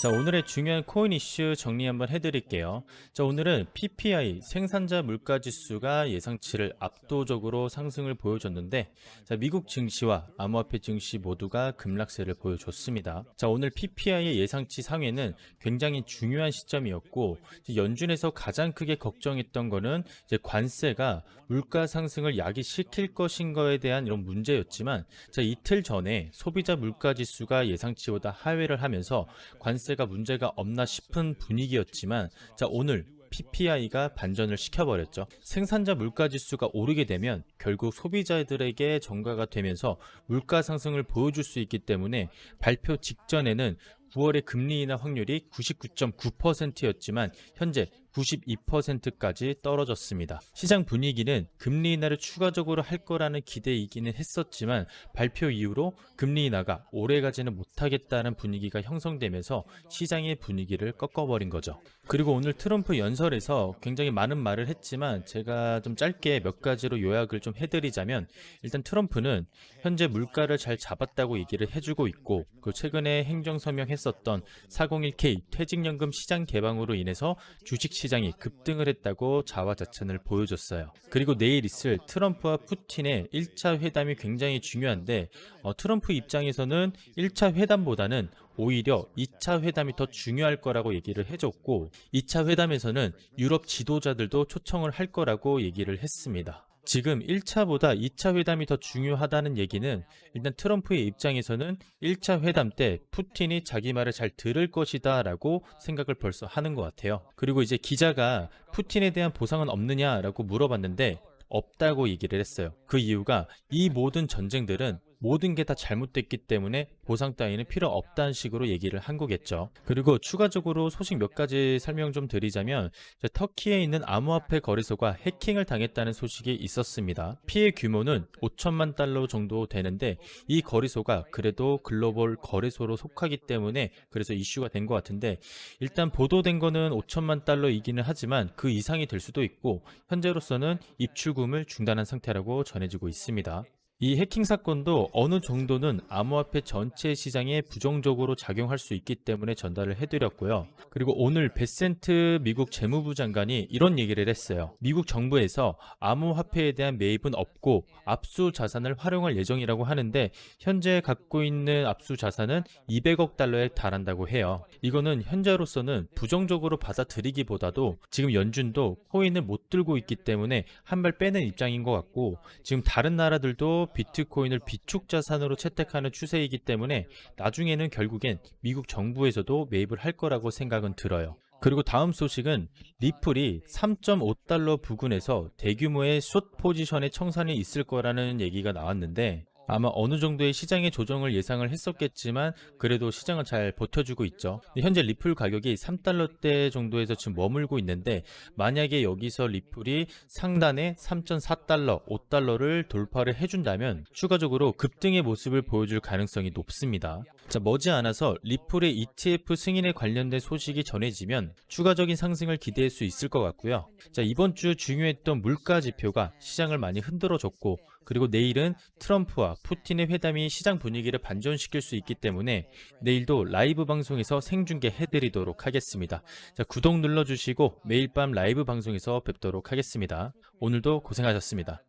자, 오늘의 중요한 코인 이슈 정리 한번 해드릴게요. 자, 오늘은 PPI 생산자 물가 지수가 예상치를 압도적으로 상승을 보여줬는데, 자, 미국 증시와 암호화폐 증시 모두가 급락세를 보여줬습니다. 자, 오늘 PPI의 예상치 상회는 굉장히 중요한 시점이었고, 연준에서 가장 크게 걱정했던 거는 이제 관세가 물가 상승을 야기시킬 것인 거에 대한 이런 문제였지만, 자, 이틀 전에 소비자 물가 지수가 예상치보다 하회를 하면서 관세 가 문제가 없나 싶은 분위기였지만 자 오늘 PPI가 반전을 시켜버렸죠. 생산자 물가 지수가 오르게 되면 결국 소비자들에게 전가가 되면서 물가 상승을 보여줄 수 있기 때문에 발표 직전에는 9월의 금리 인하 확률이 99.9%였지만 현재 92%까지 떨어졌습니다. 시장 분위기는 금리 인하를 추가적으로 할 거라는 기대이기는 했었지만 발표 이후로 금리 인하가 오래가지는 못하겠다는 분위기가 형성되면서 시장의 분위기를 꺾어버린 거죠. 그리고 오늘 트럼프 연설에서 굉장히 많은 말을 했지만 제가 좀 짧게 몇 가지로 요약을 좀 해드리자면 일단 트럼프는 현재 물가를 잘 잡았다고 얘기를 해주고 있고 그 최근에 행정 서명했었던 401k 퇴직연금 시장 개방으로 인해서 주식 시장 이 급등을 했다고 자화자찬을 보여줬어요. 그리고 내일 있을 트럼프와 푸틴의 1차 회담이 굉장히 중요한데 어, 트럼프 입장에서는 1차 회담보다는 오히려 2차 회담이 더 중요할 거라고 얘기를 해줬고 2차 회담에서는 유럽 지도자들도 초청을 할 거라고 얘기를 했습니다. 지금 1차보다 2차 회담이 더 중요하다는 얘기는 일단 트럼프의 입장에서는 1차 회담 때 푸틴이 자기 말을 잘 들을 것이다 라고 생각을 벌써 하는 것 같아요. 그리고 이제 기자가 푸틴에 대한 보상은 없느냐라고 물어봤는데 없다고 얘기를 했어요. 그 이유가 이 모든 전쟁들은 모든 게 다 잘못됐기 때문에 보상 따위는 필요 없다는 식으로 얘기를 한 거겠죠. 그리고 추가적으로 소식 몇 가지 설명 좀 드리자면 터키에 있는 암호화폐 거래소가 해킹을 당했다는 소식이 있었습니다. 피해 규모는 5천만 달러 정도 되는데 이 거래소가 그래도 글로벌 거래소로 속하기 때문에 그래서 이슈가 된 것 같은데 일단 보도된 거는 5천만 달러이기는 하지만 그 이상이 될 수도 있고 현재로서는 입출금을 중단한 상태라고 전해지고 있습니다. 이 해킹 사건도 어느 정도는 암호화폐 전체 시장에 부정적으로 작용할 수 있기 때문에 전달을 해드렸고요. 그리고 오늘 베센트 미국 재무부 장관이 이런 얘기를 했어요. 미국 정부에서 암호화폐에 대한 매입은 없고 압수 자산을 활용할 예정이라고 하는데 현재 갖고 있는 압수 자산은 200억 달러에 달한다고 해요. 이거는 현재로서는 부정적으로 받아들이기보다도 지금 연준도 코인을 못 들고 있기 때문에 한 발 빼는 입장인 것 같고 지금 다른 나라들도 비트코인을 비축 자산으로 채택하는 추세이기 때문에 나중에는 결국엔 미국 정부에서도 매입을 할 거라고 생각은 들어요. 그리고 다음 소식은 리플이 3.5달러 부근에서 대규모의 숏 포지션의 청산이 있을 거라는 얘기가 나왔는데 아마 어느 정도의 시장의 조정을 예상을 했었겠지만 그래도 시장을 잘 버텨주고 있죠. 현재 리플 가격이 3달러대 정도에서 지금 머물고 있는데 만약에 여기서 리플이 상단에 3.4달러, 5달러를 돌파를 해준다면 추가적으로 급등의 모습을 보여줄 가능성이 높습니다. 자, 머지않아서 리플의 ETF 승인에 관련된 소식이 전해지면 추가적인 상승을 기대할 수 있을 것 같고요. 자, 이번 주 중요했던 물가 지표가 시장을 많이 흔들어줬고 그리고 내일은 트럼프와 푸틴의 회담이 시장 분위기를 반전시킬 수 있기 때문에 내일도 라이브 방송에서 생중계 해드리도록 하겠습니다. 자, 구독 눌러주시고 매일 밤 라이브 방송에서 뵙도록 하겠습니다. 오늘도 고생하셨습니다.